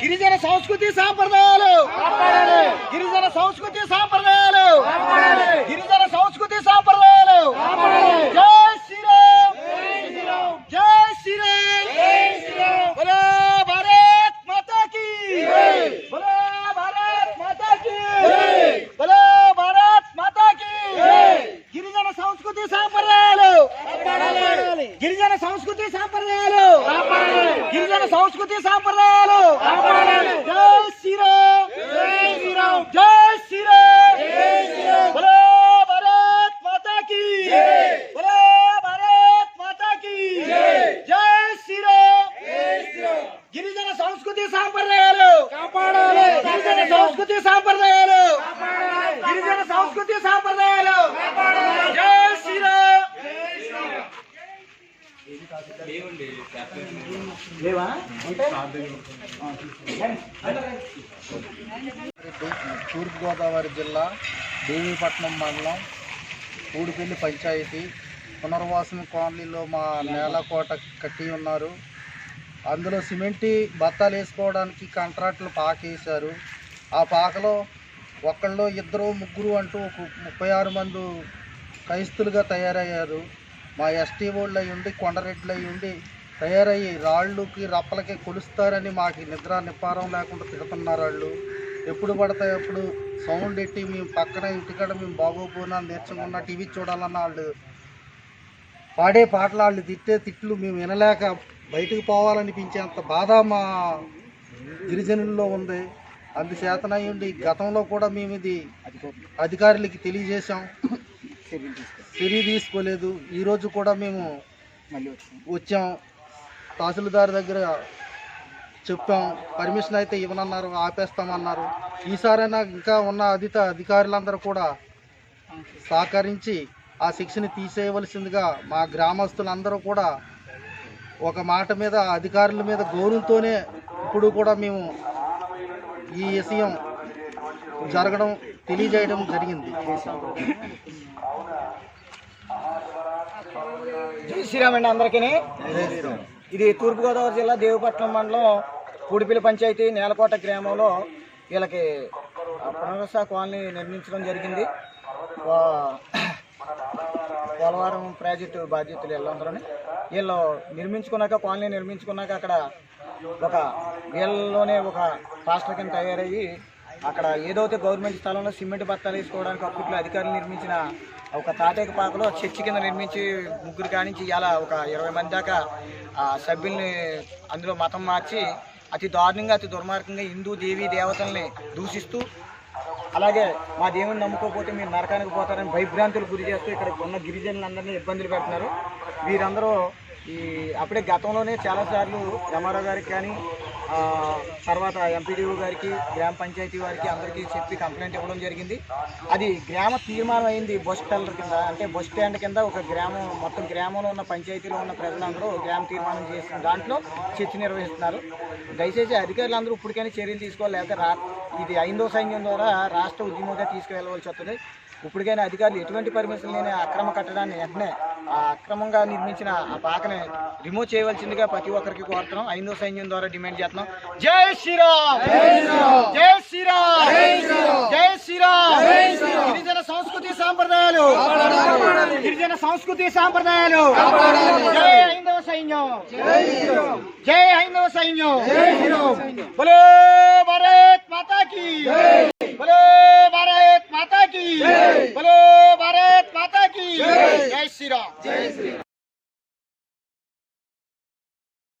గిరిజన సంస్కృతి సాంప్రదాయాలు గిరిజన సంస్కృతి సాంప్రదాయాలు గిరిజన సంస్కృతి సాంప్రదాయాలు గిరిజన సంస్కృతి సాంప్రదాయాలు గిరిజన సంస్కృతి సాంప్రదాయాలు గిరిజన సంస్కృతి సాంప్రదాయాలు. జై శ్రీరామ్. జై శ్రీరామ్. జై శ్రీరామ్. బలో భారత్ మాతా కి. బలో భారత్ మాతా కి. జై. శ్రీరామ్. గిరిజన సంస్కృతి సాంప్రదాయాలు. గిరిజన సంస్కృతి సాంప్రదాయాలు. తూర్పుగోదావరి జిల్లా దేవీపట్నం మండలం ఊడిపల్లి పంచాయతీ పునర్వాసం కాలనీలో మా నేలకోట కట్టి ఉన్నారు. అందులో సిమెంటి బత్తాలు వేసుకోవడానికి కాంట్రాక్టులు పాక వేశారు ఆ పాకలో ఒకళ్ళు ఇద్దరు ముగ్గురు అంటూ ఒక ముప్పై ఆరు మంది క్రైస్తులుగా తయారయ్యారు. మా ఎస్టీ వాళ్ళు అయి ఉండి కొండరెడ్లు ఉండి తయారయ్యి రాళ్ళుకి రప్పలకి కొలుస్తారని మాకు నిద్ర నిపారం లేకుండా తిడుతున్నారు వాళ్ళు ఎప్పుడు పడతాయి ఎప్పుడు సౌండ్ ఎట్టి మేము పక్కన ఇంటికాడ మేము బాగోపోయినా నేర్చుకున్నా టీవీ చూడాలన్న వాళ్ళు పాడే పాటలు వాళ్ళు తిట్టే తిట్లు మేము వినలేక బయటకు పోవాలనిపించేంత బాధ మా గిరిజనుల్లో ఉంది. అందుచేతనయ్యండి గతంలో కూడా మేము ఇది అధికారులకి తెలియజేశాం. చర్య తీసుకోలేదు. ఈరోజు కూడా మేము వచ్చాం. తహసీల్దార్ దగ్గర చెప్పాం. పర్మిషన్ అయితే ఇవ్వనన్నారు ఆపేస్తామన్నారు. ఈసారైనా ఇంకా ఉన్న అధిత అధికారులందరూ కూడా సహకరించి ఆ శిక్షని తీసేయవలసిందిగా మా గ్రామస్తులందరూ కూడా ఒక మాట మీద అధికారుల మీద గౌరవంతోనే ఇప్పుడు కూడా మేము ఈ విషయం జరగడం తెలియజేయడం జరిగింది. జై శ్రీరామ్ అండి అందరికీ. ఇది తూర్పుగోదావరి జిల్లా దేవపట్నం మండలం పూడిపల్లి పంచాయతీ నేలకోట గ్రామంలో వీళ్ళకి ఆ, పునర్వస కాలనీ నిర్మించడం జరిగింది. పోలవరం ప్రాజెక్టు బాధ్యతలు వీళ్ళందరూ వీళ్ళు నిర్మించుకున్నాక కాలనీ నిర్మించుకున్నాక అక్కడ ఒక వీళ్ళలోనే ఒక పాస్టర్ కింద తయారయ్యి అక్కడ ఏదైతే గవర్నమెంట్ స్థలంలో సిమెంట్ బత్తాలు వేసుకోవడానికి అప్పట్లో అధికారులు నిర్మించిన ఒక తాటేక పాకలో చర్చి కింద నిర్మించి ముగ్గురు కానించి ఇలా ఒక ఇరవై మంది దాకా ఆ సభ్యుల్ని అందులో మతం మార్చి అతి దారుణంగా అతి దుర్మార్గంగా హిందూ దేవీ దేవతల్ని దూషిస్తూ అలాగే మా దేవుని నమ్ముకోకపోతే మీరు నరకానికి పోతారని భయభ్రాంతులు గురి చేస్తూ ఇక్కడ ఉన్న గిరిజనులందరినీ ఇబ్బందులు పెడుతున్నారు. వీరందరూ ఈ అప్పుడే గతంలోనే చాలాసార్లు రమారావు గారికి కానీ తర్వాత ఎంపీడీఓ గారికి గ్రామ పంచాయతీ వారికి అందరికీ చెప్పి కంప్లైంట్ ఇవ్వడం జరిగింది. అది గ్రామ తీర్మానం అయింది బస్ స్టాండ్ కింద. అంటే బస్ స్టాండ్ కింద ఒక గ్రామం మొత్తం గ్రామంలో ఉన్న పంచాయతీలో ఉన్న ప్రజలందరూ గ్రామ తీర్మానం చేసిన దాంట్లో చర్చ నిర్వహిస్తున్నారు. దయచేసి అధికారులు అందరూ ఇప్పటికైనా చర్యలు తీసుకోవాలి. లేకపోతే రా ఇది ఐదో సైన్యం ద్వారా రాష్ట్ర ఉద్యమంగా తీసుకువెళ్ళవలసి వస్తుంది. ఇప్పటికైనా అధికారులు ఎటువంటి పర్మిషన్ లేని అక్రమ కట్టడాన్ని వెంటనే ఆ అక్రమంగా నిర్మించిన ఆ పాకని రిమూవ్ చేయవలసిందిగా ప్రతి ఒక్కరికి కోరుతున్నాం. ఐందో సైన్యం ద్వారా డిమాండ్ చేస్తున్నాం. జై శ్రీరామ్! జై శ్రీరామ్! జై శ్రీరామ్! గిరిజన సంస్కృతి సాంప్రదాయాలు! గిరిజన సంస్కృతి సాంప్రదాయాలు! జై హైందవ సైన్యం! జై హైందవ సైన్యం! భారత్ మాతాకి! భారత్